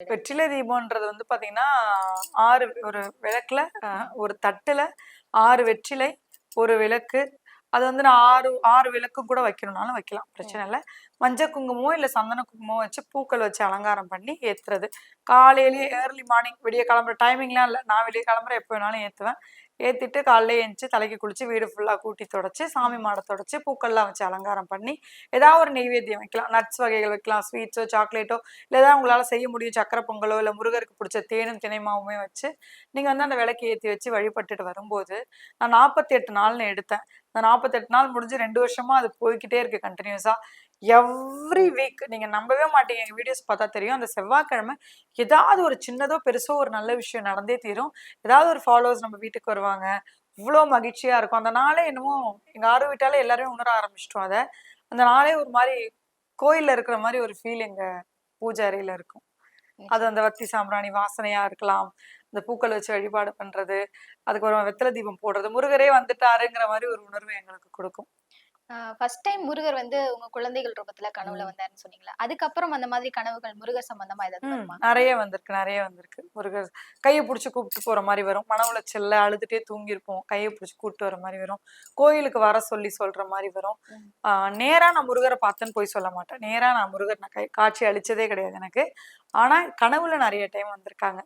வெற்றிலை தீபம்ன்றது வந்து பாத்தீங்கன்னா ஆறு ஒரு விளக்குல ஒரு தட்டுல ஆறு வெற்றிலை ஒரு விளக்கு. அது வந்து நான் ஆறு ஆறு விளக்கு கூட வைக்கணும்னாலும் வைக்கலாம் பிரச்சனை இல்லை. மஞ்சள் குங்குமமோ இல்லை சந்தன குங்குமமோ வச்சு பூக்கள் வச்சு அலங்காரம் பண்ணி ஏத்துறது. காலையிலேயே ஏர்லி மார்னிங் விடிய கிளம்புற டைமிங்லாம் இல்லை. நான் வெளியே கிளம்புற எப்போ வேணாலும் ஏற்றுவேன் ஏற்றிட்டு காலைல எழுந்துச்சு தலைக்கு குளித்து வீடு ஃபுல்லாக கூட்டி தொடச்சி சாமி மாடை தொடச்சி பூக்கள்லாம் வச்சு அலங்காரம் பண்ணி ஏதாவது ஒரு நெய்வேத்தியம் வைக்கலாம். நட்ஸ் வகைகள் வைக்கலாம் ஸ்வீட்ஸோ சாக்லேட்டோ இல்லை ஏதாவது உங்களால் செய்ய முடியும் சக்கரை பொங்கலோ இல்லை முருகருக்கு பிடிச்ச தேனும் திணைமாவுமே வச்சு நீங்கள் வந்து அந்த விளக்கு ஏற்றி வச்சு வழிபட்டுட்டு வரும்போது நான் நாற்பத்தி எட்டு நாள்னு எடுத்தேன். அந்த நாற்பத்தெட்டு நாள் முடிஞ்சு ரெண்டு வருஷமாக அது போய்க்கிட்டே இருக்குது கண்டினியூஸாக எவ்ரி வீக் நீங்கள் நம்பவே மாட்டீங்க. எங்கள் வீடியோஸ் பார்த்தா தெரியும். அந்த செவ்வாய்க்கிழமை ஏதாவது ஒரு சின்னதோ பெருசோ ஒரு நல்ல விஷயம் நடந்தே தீரும். ஏதாவது ஒரு ஃபாலோவர்ஸ் நம்ம வீட்டுக்கு வருவாங்க. இவ்வளோ மகிழ்ச்சியாக இருக்கும். அந்த நாளே என்னமோ எங்கள் ஆறு வீட்டாலே எல்லாருமே உணர ஆரம்பிச்சிட்டோம் அதை. அந்த நாளே ஒரு மாதிரி கோயிலில் இருக்கிற மாதிரி ஒரு ஃபீல் எங்கள் பூஜாரியில் இருக்கும். அது அந்த வத்தி சாம்பிராணி வாசனையாக இருக்கலாம். இந்த பூக்கள் வச்சு வழிபாடு பண்ணுறது அதுக்கப்புறம் வெத்தலை தீபம் போடுறது. முருகரே வந்துட்டாருங்கிற மாதிரி ஒரு உணர்வு எங்களுக்கு கொடுக்கும். ஃபர்ஸ்ட் டைம் முருகர் வந்து உங்க குழந்தைகள் ரூபத்துல கனவுல. வந்தாருன்னு சொன்னீங்களா? அதுக்கப்புறம் அந்த மாதிரி கனவுகள் முருகர் சம்பந்தமா ஏதாவது நிறைய வந்திருக்கு நிறைய வந்திருக்கு. முருகர் கையை பிடிச்சி கூப்பிட்டு போற மாதிரி வரும். மன உளைச்சல்ல அழுதுட்டே தூங்கியிருப்போம். கையை பிடிச்சி கூப்பிட்டு வர மாதிரி வரும். கோயிலுக்கு வர சொல்லி சொல்ற மாதிரி வரும். நேரா நான் முருகரை பார்த்தேன்னு போய் சொல்ல மாட்டேன். நேரா நான் முருகர் நான் கை காட்சி அளிச்சதே கிடையாது எனக்கு. ஆனா கனவுல நிறைய டைம் வந்திருக்காங்க.